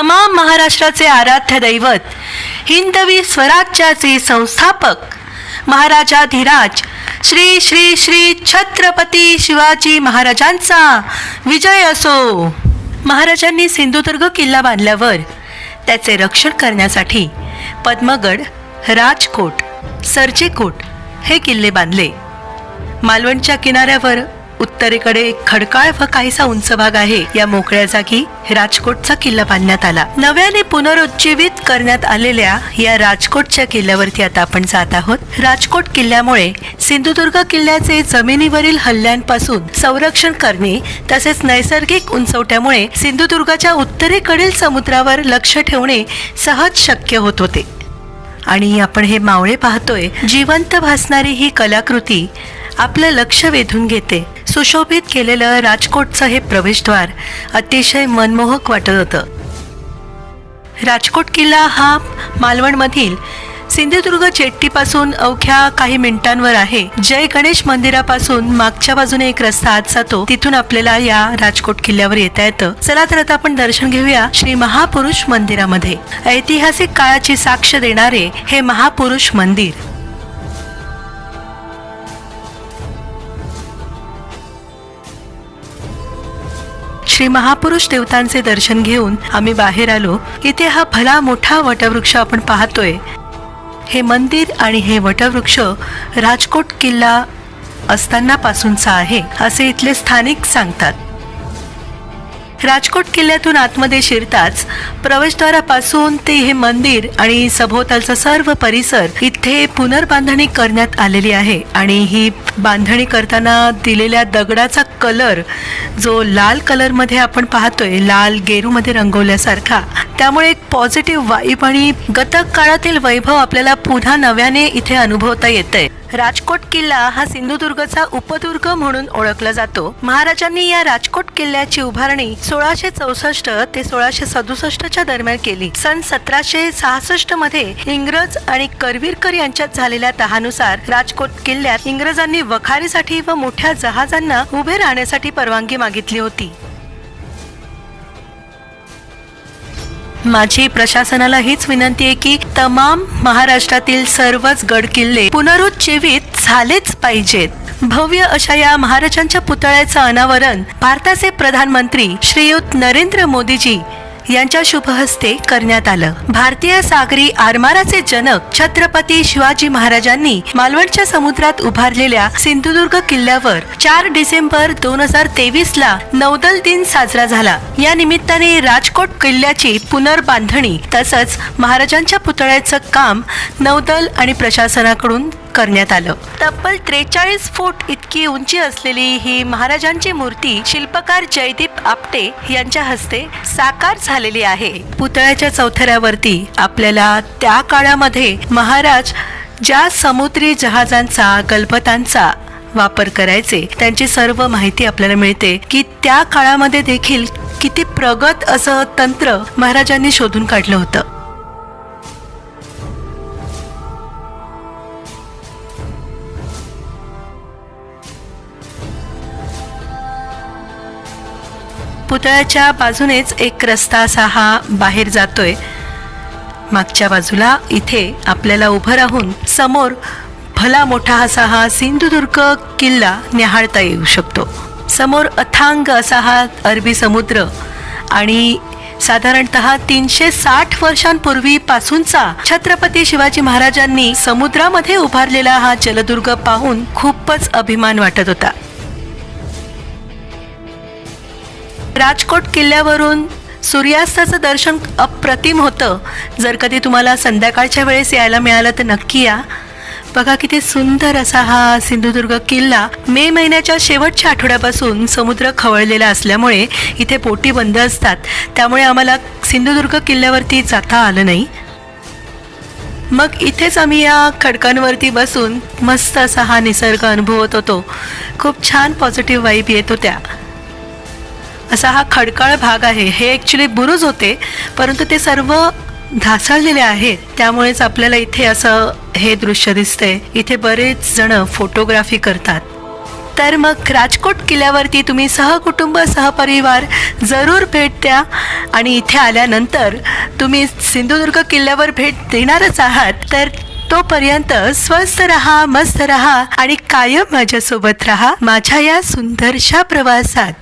तमाम महाराष्ट्राचे आराध्य दैवत हिंदवी स्वराज्याचे संस्थापक महाराजाधिराज श्री श्री श्री छत्रपती शिवाजी महाराजांचा विजय असो. महाराजांनी सिंधुदुर्ग किल्ला बांधल्यावर त्याचे रक्षण करण्यासाठी पद्मगड राजकोट सरजेकोट हे किल्ले बांधले. मालवणच्या किनाऱ्यावर उत्तरेकडे खडकाळ व काहीसा उंच भाग आहे. या मोकळ्या जागी राजकोटचा किल्ला बांधण्यात आला. नव्याने पुनरुज्जीवित करण्यात आलेल्या या राजकोटच्या किल्ल्यावरती आता आपण जात आहोत. राजकोट किल्ल्यामुळे सिंधुदुर्ग किल्ल्याचे जमिनीवरील हल्ल्यांपासून संरक्षण करणे तसेच नैसर्गिक उंचवट्यामुळे सिंधुदुर्गाच्या उत्तरेकडील समुद्रावर लक्ष ठेवणे सहज शक्य होत होते. आणि आपण हे मावळे पाहतोय. जिवंत भासणारी ही कलाकृती आपलं लक्ष वेधून घेते. सुशोभित केलेलं राजकोटचं हे प्रवेशद्वार अतिशय मनमोहक वाटत होतं. राजकोट किल्ला हा मालवणमधील सिंधुदुर्ग चेट्टीपासून अवघ्या काही मिनिटांवर आहे. जय गणेश मंदिरापासून मागच्या बाजूने एक रस्ता आत जातो. तिथून आपल्याला या राजकोट किल्ल्यावर येता येतं. चला तर आता आपण दर्शन घेऊया श्री महापुरुष मंदिरामध्ये. ऐतिहासिक काळाची साक्ष देणारे हे महापुरुष मंदिर. श्री महापुरुष देवतांचे दर्शन घेऊन आम्ही बाहेर आलो. इथे हा भला मोठा वटवृक्ष आपण पाहतोय. हे मंदिर आणि हे वटवृक्ष राजकोट किल्ला असतानापासूनचा आहे असे इथले स्थानिक सांगतात. राजकोट किल्ल्यातून आतमध्ये शिरताच प्रवेशद्वारापासून ते हे मंदिर आणि सभोवतालचा सर्व परिसर इथे पुनर्बांधणी करण्यात आलेली आहे. आणि ही बांधणी करताना दिलेल्या दगडाचा कलर जो लाल कलरमध्ये आपण पाहतोय लाल गेरूमध्ये रंगवल्यासारखा. त्यामुळे एक पॉझिटिव्ह वाईब आणि गतक काळातील वैभव आपल्याला पुन्हा नव्याने इथे अनुभवता येतंय. राजकोट किल्ला हा सिंधुदुर्गचा उपदुर्ग म्हणून ओळखला जातो. महाराजांनी या राजकोट किल्ल्याची उभारणी सोळाशे चौसष्ट ते सोळाशे सदुसष्टच्या दरम्यान केली. सन सतराशे सहासष्टमध्ये इंग्रज आणि करवीरकर यांच्यात झालेल्या तहानुसार राजकोट किल्ल्यात इंग्रजांनी वखारीसाठी व मोठ्या जहाजांना उभे राहण्यासाठी परवानगी मागितली होती. माझी प्रशासनाला हीच विनंती आहे की तमाम महाराष्ट्रातील सर्वच गड किल्ले पुनरुज्जीवित झालेच पाहिजेत. भव्य अशा या महाराजांच्या पुतळ्याचं अनावरण भारताचे प्रधानमंत्री श्रीयुत नरेंद्र मोदीजी यांच्या शुभहस्ते करण्यात आलं. भारतीय सागरी आरमाराचे जनक छत्रपती शिवाजी महाराजांनी मालवणच्या समुद्रात उभारलेल्या सिंधुदुर्ग किल्ल्यावर चार डिसेंबर दोन हजार तेवीस ला नौदल दिन साजरा झाला. या निमित्ताने राजकोट किल्ल्याची पुनर्बांधणी तसंच महाराजांच्या पुतळ्याचं काम नौदल आणि प्रशासनाकडून करण्यात आलं. तब्बल त्रेचाळीस फूट इतकी उंची असलेली ही महाराजांची मूर्ती शिल्पकार जयदीप आपटे यांच्या हस्ते साकार झालेली आहे. पुतळ्याच्या चौथऱ्यावरती आपल्याला त्या काळामध्ये महाराज ज्या समुद्री जहाजांचा गलबतांचा वापर करायचे त्यांची सर्व माहिती आपल्याला मिळते की त्या काळामध्ये देखील किती प्रगत असं तंत्र महाराजांनी शोधून काढलं होतं. पुतळ्याच्या बाजूनेच एक रस्ता असा हा बाहेर जातोय. मागच्या बाजूला इथे आपल्याला उभं राहून समोर भला मोठा असा हा सिंधुदुर्ग किल्ला निहाळता येऊ शकतो. समोर अथांग असा हा अरबी समुद्र आणि साधारणत तीनशे साठ वर्षांपूर्वीपासूनचा छत्रपती शिवाजी महाराजांनी समुद्रामध्ये उभारलेला हा जलदुर्ग पाहून खूपच अभिमान वाटत होता. राजकोट किल्ल्यावरून सूर्यास्ताचं दर्शन अप्रतिम होतं. जर कधी तुम्हाला संध्याकाळच्या वेळेस यायला मिळालं तर नक्की या. बघा किती सुंदर असा हा सिंधुदुर्ग किल्ला मे महिन्याच्या शेवटच्या आठवड्यापासून समुद्र खवळलेला असल्यामुळे इथे बोटी बंद असतात. त्यामुळे आम्हाला सिंधुदुर्ग किल्ल्यावरती जाता आलं नाही. मग इथेच आम्ही या खडकांवरती बसून मस्त असा हा निसर्ग अनुभवत होतो. खूप छान पॉझिटिव्ह वाईब येत होत्या. असा हा खडकाळ भाग आहे. हे ॲक्च्युली बुरुज होते परंतु ते सर्व ढासळलेले आहेत त्यामुळेच आपल्याला इथे असं हे दृश्य दिसतंय. इथे बरेच जण फोटोग्राफी करतात. तर मग राजकोट किल्ल्यावरती तुम्ही सहकुटुंब सहपरिवार जरूर भेट द्या. आणि इथे आल्यानंतर तुम्ही सिंधुदुर्ग किल्ल्यावर भेट देणारच आहात. तर तोपर्यंत स्वस्थ रहा मस्त रहा आणि कायम माझ्यासोबत रहा. माझ्या या सुंदरशा प्रवासात.